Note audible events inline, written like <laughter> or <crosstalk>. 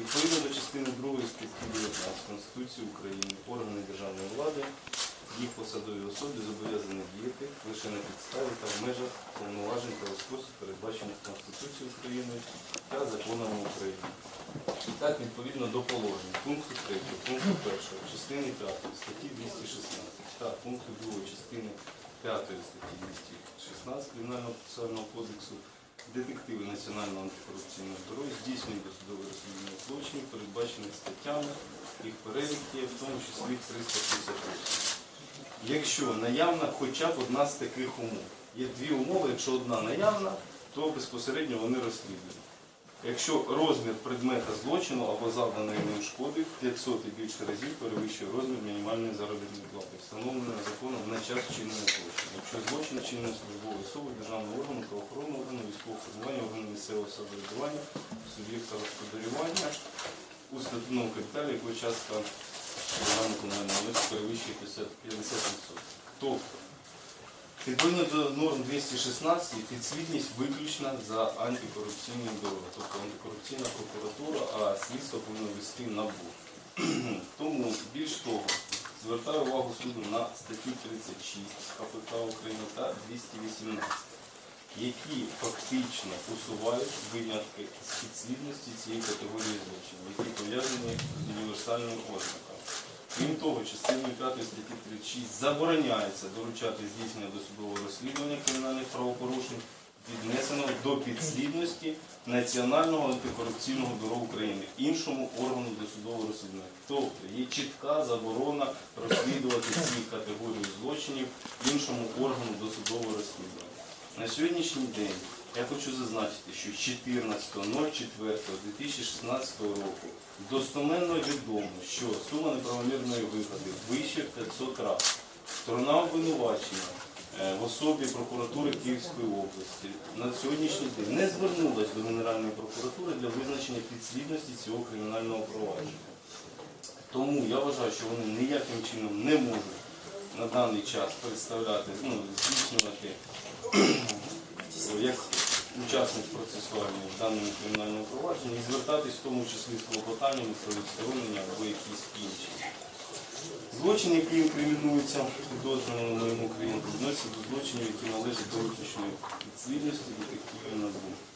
Відповідно до частини 2 статті 19 Конституції України органи державної влади, їх посадові особи зобов'язані діяти лише на підставі та в межах повноважень та спосіб, передбачених Конституцією України та законами України. І так, відповідно до положень пункту 3, пункту 1, частини 5 статті 216 та пункту 2 частини 5 статті 216 Кримінального процесуального кодексу детективи Національного антикорупційного бюро здійснюють досудове розслідування злочинів, передбачених статтями, їх перелік є, в тому числі 368. Якщо наявна хоча б одна з таких умов. Є дві умови, якщо одна наявна, то безпосередньо вони розслідують. Якщо розмір предмета злочину або завданої ним шкоди 500 і більше разів перевищує розмір мінімальної заробітної плати, встановленої законом на час вчинення злочину. Якщо злочин вчинений службовою особою державного органу, правоохоронного органу, військового формування, органу місцевого самоврядування, суб'єкта господарювання, у статутному капіталі, якої частка програми комунального миту перевищує 50%. 50%. Тобто, Відповідно до норм 216 підслідність виключна за антикорупційним бюро, тобто антикорупційна прокуратура, а слідство повинно вести НАБУ. <clears throat> Тому більш того, звертаю увагу суду на статті 36 КПК України та 218, які фактично усувають винятки з підслідності цієї категорії злочинів, які пов'язані з універсальним ознаком. Крім того, частиною 5 статті 36 забороняється доручати здійснення досудового розслідування кримінальних правопорушень, віднесеного до підслідності Національного антикорупційного бюро України, іншому органу досудового розслідування. Тобто є чітка заборона розслідувати ці категорії злочинів іншому органу досудового розслідування. На сьогоднішній день я хочу зазначити, що 14.04.2016 року достоменно відомо, що сума неправомірної вигоди вище 500 разів. Сторона обвинувачення е, в особі прокуратури Київської області на сьогоднішній день не звернулась до Генеральної прокуратури для визначення підслідності цього кримінального провадження. Тому я вважаю, що вони ніяким чином не можуть на даний час представляти, ну, здійснювати як учасник процесуальний в даному кримінальному провадженні і звертатись в тому числі з клопотаннями про відсторонення або якісь інші. Злочини, які інкримінуються підозрюваному моєму клієнту, відносяться до злочинів, які належать до виключної підслідності детективів. Мова